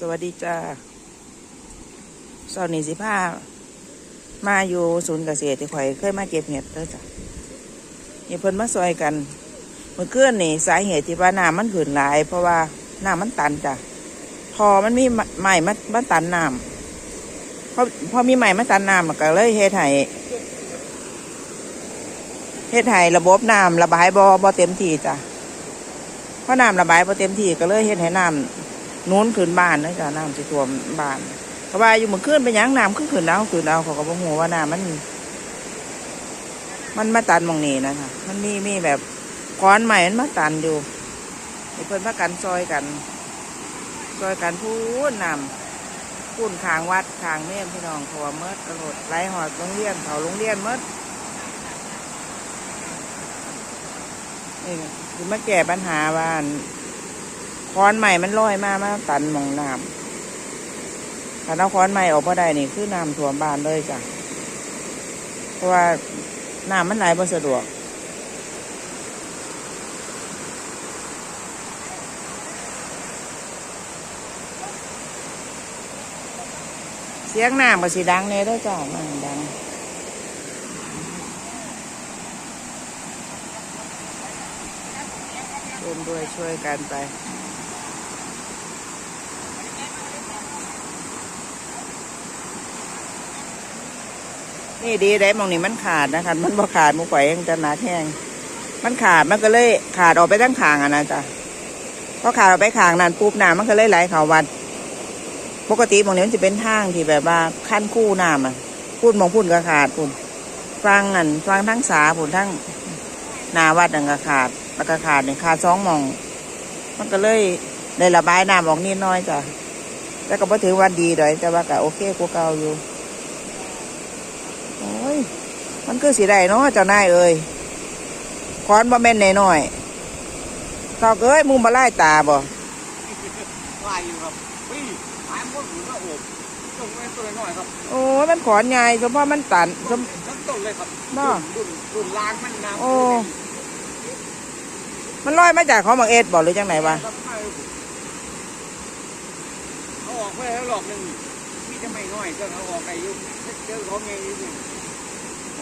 สวัสดีจ้าสอนนี้สิผ้ามาอยู่ศูนย์เกษตรที่ข่อยเคยมาเก็บเห็ดเด้อจ้ะนี่เพิ่นมาซอยกัน เมื่อคืนนี่สาเหตุที่ว่าน้ำมันขืนหลาย เพราะว่าน้ำมันตันจ้ะพอมันมีใหม่มามาตันน้ำพอพอมีใหม่มาตันน้ำก็เลยเฮ็ดให้เฮ็ดให้ระบบน้ำระบายบ่บ่เต็มที่จ้ะเพราะน้ำระบายบ่เต็มที่ก็เลยเฮ็ดให้น้ำ นู้นขึ้นบ้านนะจ้ะน้ำสิท่วมบ้านเขาว่าอยู่เมื่อคืนเป็นหยังน้ำขึ้นขึ้นเอาขึ้นเอาเขาก็บอกหัวว่าน้ำมัน มันมาตันมองนี้นะคะมันมีมีแบบก้อนใหม่มันมาตันอยู่ให้เพิ่อนพากันซอยกัน ซอยกันพูนน้ำพูนขางวัดขางเมี่ยนพี่น้องเขาว่าเมดกระโดดไหลหอดโรงเรียนเขาโรงเรียนเมดนี่คือมาแก้ปัญหาว่าน ค้อนใหม่มันลอยมามาตันมองน้ำถ้าเอาค้อนใหม่ออกมาได้นี่คือน้ำท่วมบ้านเลยจ้ะ เพราะว่าน้ำมันไหลบ่สะดวกเสียงน้ำก็สิดังเลยด้วยจ้ะมันดังรวมด้วยช่วยกันไป นี่ดีได้มองนี่มันขาดนะคะมันบ่ขาดหมูข่อยยังจะหนาแห้งมันขาดมันก็เลยขาดออกไปทั้งขางอะนะจ๊ะพอขาดออกไปขางนั่นปุ๊บน้ำมันก็เลยไหลเขาวัด ปกติมองนี้มันจะเป็นทางที่แบบว่าขั้นคู่น้ำอะพูดมองพูดก็ขาดพูดฟังอันฟังทั้งสาพูดทั้งนาวัดนั่นก็ขาดแล้วก็ขาดเนี่ยขาดสองมอง มันก็เลยได้ระบายน้ำออกนิดน้อยจ้ะแต่ก็บ่ถือว่าดีเลยแต่ว่าก็โอเคกว่าเก่าอยู่ มันคือสีได้เนาะเจ้านายเอ้ยคอนบ่แม่นน้อยๆตอกเอ้ยมึงมาไล่ตาบ่ลายอยู่ครับพี่หายมันหมุนแล้วโอบต้นไม้ต้นน้อยครับโอ้ยมันขอนใหญ่เฉพาะมันตันเฉพาะทั้งต้นเลยครับน่ะรุ่นรุ่นลางมันน้ำโอ้มันลอยมาจากของบางเอ็ดบ่หรือจังไหนวะครับเอาออกไปแล้วหลอกหนึ่งมีจะไม่น้อยก็เอาออกไปอยู่เจอของไงอยู่นี่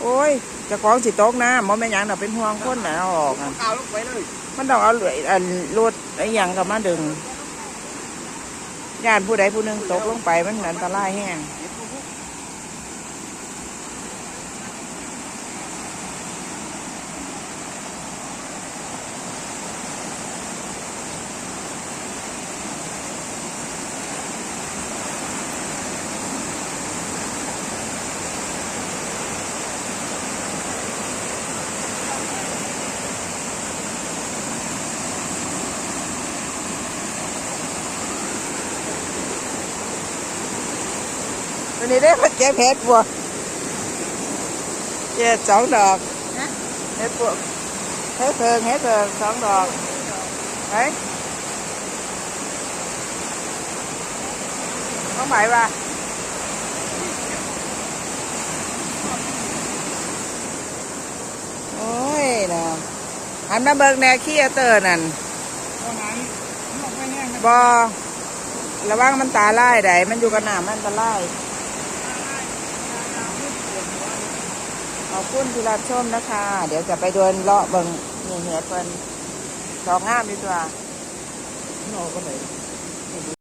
โอ้ยจะของสิตกน้ำมันไม่ยังเราเป็นห่วงคนนะออกอะกาวลงไปเลย มันต้องเอาเลื่อยอันรถไอ้หยังกับมาดึงญาติผู้ใดผู้หนึ่งตกลงไปมันอันตรายแห้ง วันนี้ได้มาเก็บเห็ดบัวเจ็ดสองดอกเห็ดบัวเห็ดเพิงเห็ดเพิงสองดอกไหนต้องหมายว่าโอ้ยนะหันมาเบิกแนวขี้เตอร์นั่นตอนนั้นออกไปแห้งบอระวังมันตาไล่ได้มันอยู่กับหนามมันตาไล่ ขอบคุณที่รับชมนะคะ เดี๋ยวจะไปเดินเลาะเบิงนี่เห็ดเพิ่นดอกงามดีตัวนอกก็ไหนน